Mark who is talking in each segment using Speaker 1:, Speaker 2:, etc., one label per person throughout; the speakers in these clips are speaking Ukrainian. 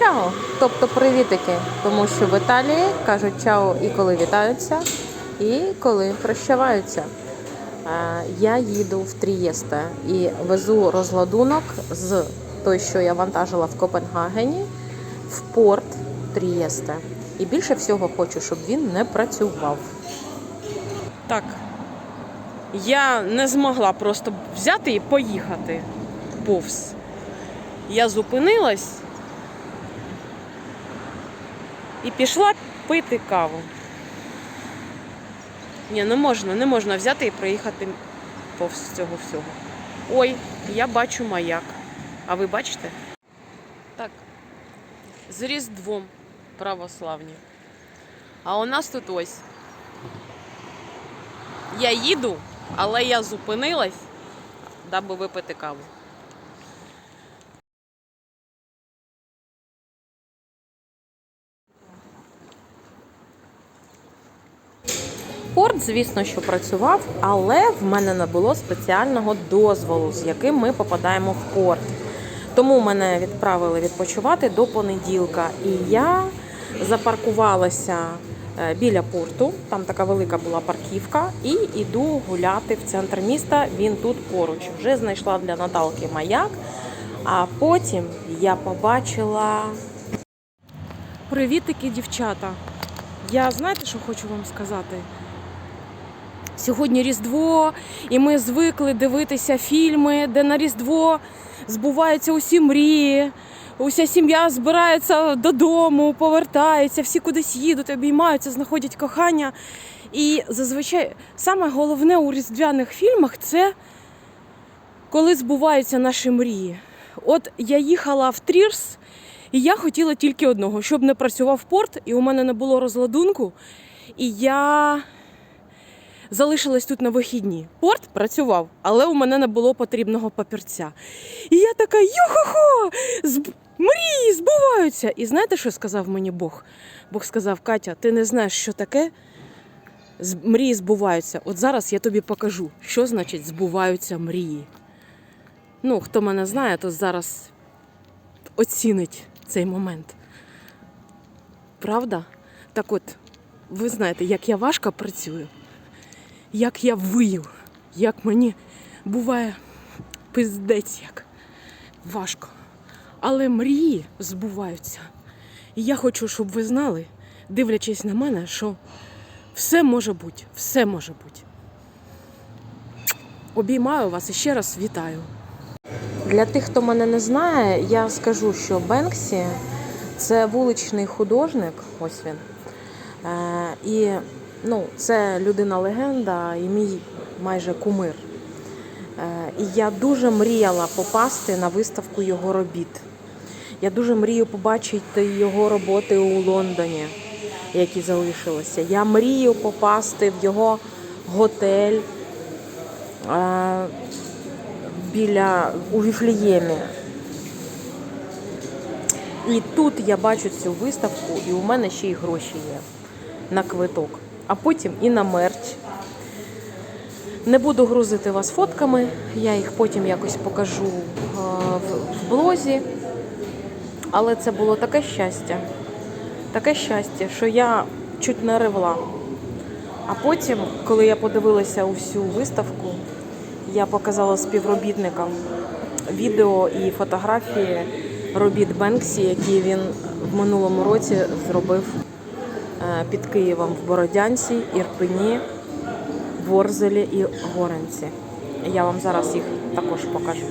Speaker 1: чао, тобто привітики, тому що в Італії кажуть чао і коли вітаються, і коли прощаваються. Я їду в Трієсте і везу розладунок з той, що я вантажила в Копенгагені, в порт Трієсте. І більше всього хочу, щоб він не працював.
Speaker 2: Так. Я не змогла просто взяти і поїхати повз. Я зупинилась і пішла пити каву. Ні, не можна, не можна взяти і проїхати повз цього всього. Ой, я бачу маяк. А ви бачите? Так. З Різдвом православні. А у нас тут ось. Я їду, але я зупинилась, даби випити каву.
Speaker 1: Порт, звісно, що працював, але в мене не було спеціального дозволу, з яким ми попадаємо в порт. Тому мене відправили відпочивати до понеділка. І я запаркувалася е, біля порту, там така велика була парківка, і йду гуляти в центр міста. Він тут поруч. Вже знайшла для Наталки маяк. А потім я побачила
Speaker 2: Привітики, дівчата. Я знаєте, що хочу вам сказати? Сьогодні Різдво, і ми звикли дивитися фільми, де на Різдво збуваються усі мрії. Уся сім'я збирається додому, повертається, всі кудись їдуть, обіймаються, знаходять кохання. І зазвичай саме головне у різдвяних фільмах це коли збуваються наші мрії. От я їхала в Трірс, і я хотіла тільки одного, щоб не працював порт, і у мене не було розладунку. І я залишилась тут на вихідні. Порт працював, але у мене не було потрібного папірця. І я така йо-хо-хо! Зб... Мрії збуваються! І знаєте, що сказав мені Бог? Бог сказав: Катя, ти не знаєш, що таке? З- Мрії збуваються. От зараз я тобі покажу, що значить збуваються мрії. Ну, хто мене знає, то зараз оцінить цей момент. Правда? Так от, ви знаєте, як я важко працюю, як я вию, як мені буває пиздець як важко. Але мрії збуваються. І я хочу, щоб ви знали, дивлячись на мене, що все може бути, все може бути. Обіймаю вас і ще раз вітаю.
Speaker 1: Для тих, хто мене не знає, я скажу, що Бенксі це вуличний художник, ось він. Е, і ну, це людина-легенда і мій майже кумир. Е, і я дуже мріяла попасти на виставку його робіт. Я дуже мрію побачити його роботи у Лондоні, які залишилися. Я мрію попасти в його готель. Е, біля у Віфліємі. І тут я бачу цю виставку, і у мене ще й гроші є на квиток, а потім і на мерч. Не буду грузити вас фотками, я їх потім якось покажу е, в- блозі. Але це було таке щастя, таке щастя, що я чуть не ревла. А потім, коли я подивилася усю виставку, я показала співробітникам відео і фотографії робіт Бенксі, які він в минулому році зробив під Києвом в Бородянці, Ірпені, Ворзелі і Горенці. Я вам зараз їх також покажу.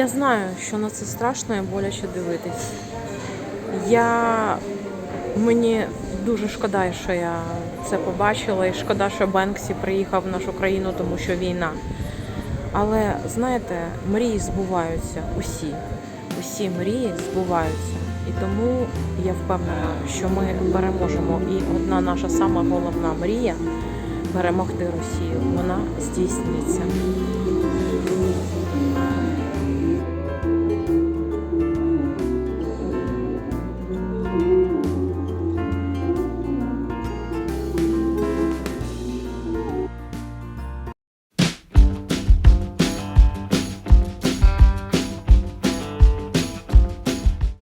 Speaker 1: Я знаю, що на це страшно і боляче дивитись. Я мені дуже шкода, що я це побачила, і шкода, що Бенксі приїхав в нашу країну, тому що війна. Але знаєте, мрії збуваються усі. Усі мрії збуваються. І тому я впевнена, що ми переможемо. І одна наша сама головна мрія перемогти Росію. Вона здійсниться.